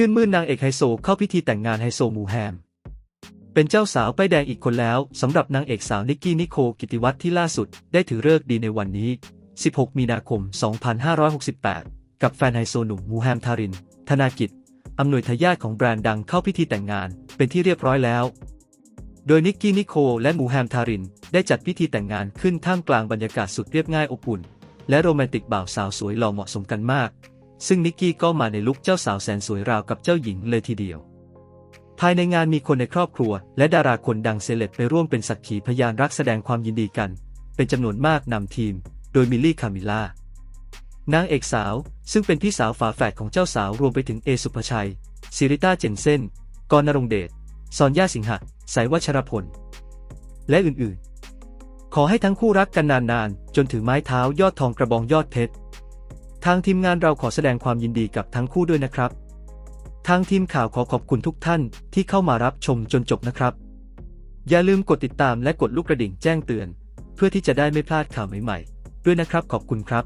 ชื่นมื่นนางเอกไฮโซเข้าพิธีแต่งงานไฮโซมูแฮม เป็นเจ้าสาวป้ายแดงอีกคนแล้วสำหรับนางเอกสาวนิกกี้นิโคลกิติวัฒน์ที่ล่าสุดได้ถือฤกษ์ดีในวันนี้ 16 มีนาคม 2568 กับแฟนไฮโซหนุ่มมูแฮมทาริน ธนากิจอำนวยทายาทของแบรนด์ดังเข้าพิธีแต่งงานเป็นที่เรียบร้อยแล้ว โดยนิกกี้นิโคลและมูแฮมทารินได้จัดพิธีแต่งงานขึ้นท่ามกลางบรรยากาศสุดเรียบง่ายอบอุ่น และโรแมนติกบ่าวสาวสวยหล่อเหมาะสมกันมาก ซึ่งนิกกี้ก็มาในลุคเจ้าสาวแสนสวยราวกับเจ้าหญิงเลยทีเดียว ภายในงานมีคนในครอบครัว และดาราคนดังเซเลบไปร่วมเป็นสักขีพยานรักแสดงความยินดีกัน เป็นจำนวนมากนำทีม โดยมิลลี่คามิล่านางเอกสาว ซึ่งเป็นพี่สาวฝาแฝดของเจ้าสาวรวมไปถึงเอสุภชัยซิริต้าเจนเซนกรณรงเดชซอนย่าสิงหะสายวัชรพล และอื่นๆ ขอให้ทั้งคู่รักกันนานๆ จนถือไม้เท้ายอดทองกระบองยอดเพชร ทางทีมงานเราขอแสดงความยินดีกับทั้งคู่ด้วยนะครับ ทางทีมข่าวขอขอบคุณทุกท่านที่เข้ามารับชมจนจบนะครับ อย่าลืมกดติดตามและกดลูกกระดิ่งแจ้งเตือน เพื่อที่จะได้ไม่พลาดข่าวใหม่ๆ ด้วยนะครับขอบคุณครับ